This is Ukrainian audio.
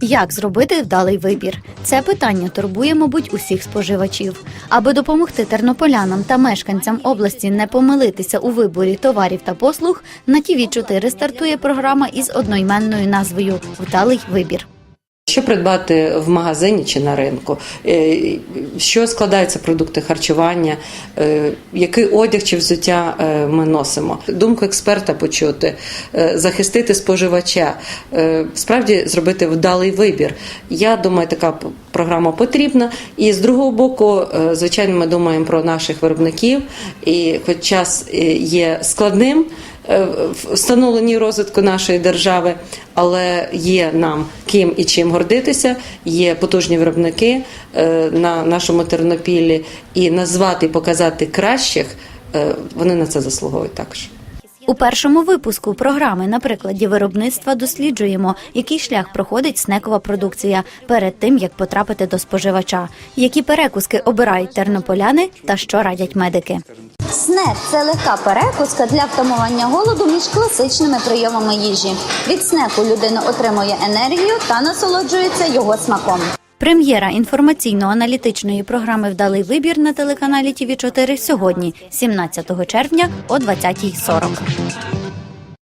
Як зробити вдалий вибір? Це питання турбує, мабуть, усіх споживачів. Аби допомогти тернополянам та мешканцям області не помилитися у виборі товарів та послуг, на ТІВІ 4 стартує програма із одноіменною назвою Вдалий вибір. Що придбати в магазині чи на ринку? Е, Що складаються продукти харчування? Е, Який одяг чи взуття е, ми носимо? Думку експерта почути, захистити споживача, справді зробити вдалий вибір. Я думаю, така програма потрібна. І з другого боку, звичайно, ми думаємо про наших виробників. І хоч час є складним встановленні розвитку нашої держави, але є нам ким і чим гордитися. Є потужні виробники е, на нашому Тернопіллі, і назвати показати кращих е, вони на це заслуговують також. У першому випуску програми на прикладі виробництва досліджуємо, який шлях проходить снекова продукція перед тим, як потрапити до споживача, які перекуски обирають тернополяни та що радять медики. Снек це легка перекуска для втамування голоду між класичними прийомами їжі. Від снеку людина отримує енергію та насолоджується його смаком. Прем'єра інформаційно-аналітичної програми Вдалий вибір на телеканалі ТІВІ 4 сьогодні, 17 червня о 20.40.